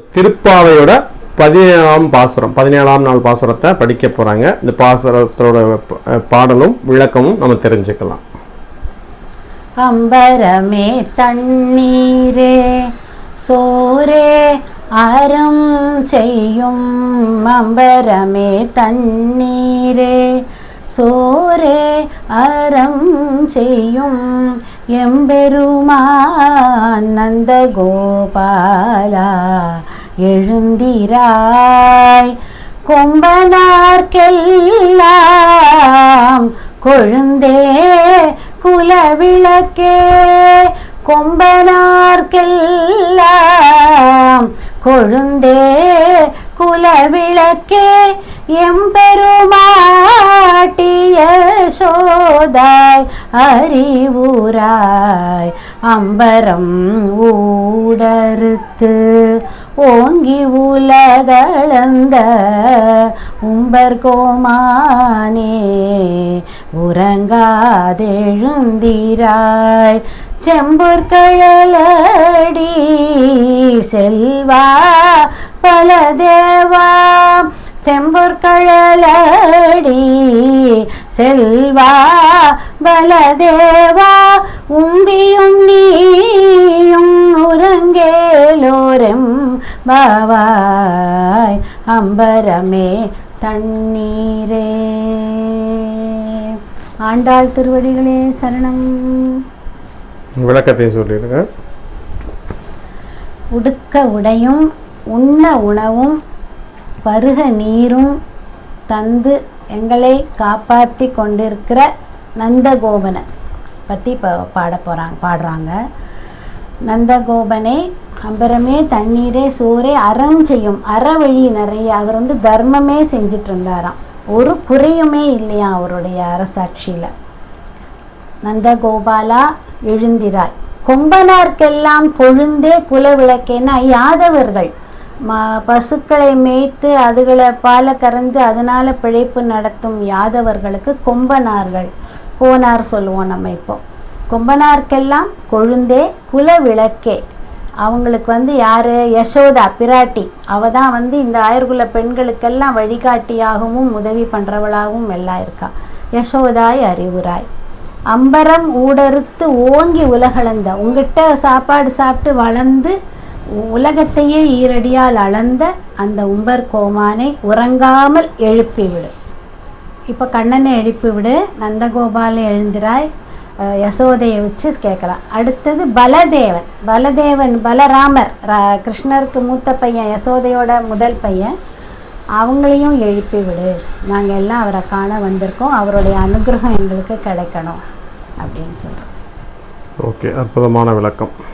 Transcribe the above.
திருப்பாவையோட பதினேழாம் பாசுரம் பதினேழாம் நாள் பாசுரத்தை படிக்க போறாங்க. இந்த பாசுரத்தோட பாடலும் விளக்கமும் நம்ம தெரிஞ்சுக்கலாம். அம்பரமே தண்ணீரே சோரே அறம் செய்யும் அம்பரமே தண்ணீரே. சோரே அறம் செய்யும் எம்பெருமான் நந்த கோபாலா எழுந்திராய். கொம்பனார்க்கெல்லாம் கொழுந்தே குலவிளக்கே. கொம்பனார்க்கெல்லாம் கொழுந்தே குலவிளக்கே. எம்பெருமாட்டிய சோதாய் அறிவுராய் அம்பரம் ஊடறுத்து ஓங்கி உலகளந்த உம்பர் கோமானே உறங்காதெழுந்திராய். செம்பொற்கழலடி செல்வா பல தேவா. செம்பொற்கழலடி செல்வா பலதேவா உம்பியும் நீயும் உறங்கேலோரம் பாவாய் அம்பரமே தண்ணீரே. ஆண்டாள் திருவடிகளே சரணம். விளக்கத்தை சொல்லிடுங்க. உடுக்க உடையும் உண்ண உணவும் பருக நீரும் தந்து எங்களை காப்பாற்றி கொண்டிருக்கிற நந்தகோபனை பற்றி இப்போ பாட போகிறாங்க பாடுறாங்க. நந்தகோபனே அம்பரமே தண்ணீரே சோரே அறம் செய்யும் அறவழி நிறைய. அவர் வந்து தர்மமே செஞ்சிட்டு இருந்தாராம் ஒரு குறையுமே இல்லையா அவருடைய அரசாட்சியில்? நந்தகோபாலா எழுந்திராய். கொம்பனார்க்கெல்லாம் கொழுந்தே குலவிளக்கேனா யாதவர்கள்? ம பசுக்களை மேய்த்து அதுகளை பாலை கரைஞ்சு அதனால் பிழைப்பு நடத்தும் யாதவர்களுக்கு கொம்பனார்கள். கோனார் சொல்லுவோம் நம்ம இப்போ. கொம்பனார்க்கெல்லாம் கொழுந்தே குல விளக்கே அவங்களுக்கு வந்து யார்? யசோதா பிராட்டி. அவ தான் வந்து இந்த ஆயர்குல பெண்களுக்கெல்லாம் வழிகாட்டியாகவும் உதவி பண்ணுறவளாகவும் எல்லாம் இருக்கா. யசோதாய் அறிவுராய். அம்பரம் ஊடறுத்து ஓங்கி உலகளந்த. உங்ககிட்ட சாப்பாடு சாப்பிட்டு வளர்ந்து உலகத்தையே ஈரடியால் அளந்த அந்த உம்பர் கோமானை உறங்காமல் எழுப்பிவிடு. இப்போ கண்ணனை எழுப்பி விடு நந்தகோபாலை எழுந்திராய் யசோதையை வச்சு கேட்கலாம். அடுத்தது பலதேவன். பலதேவன் பலராமர். ரா- கிருஷ்ணருக்கு மூத்த பையன் யசோதையோட முதல் பையன். அவங்களையும் எழுப்பி விடு நாங்கள் எல்லாம் அவரை காண வந்திருக்கோம். அவருடைய அனுகிரகம் எங்களுக்கு கிடைக்கணும் அப்படின்னு சொல்கிறோம் ஓகே அற்புதமான விளக்கம்.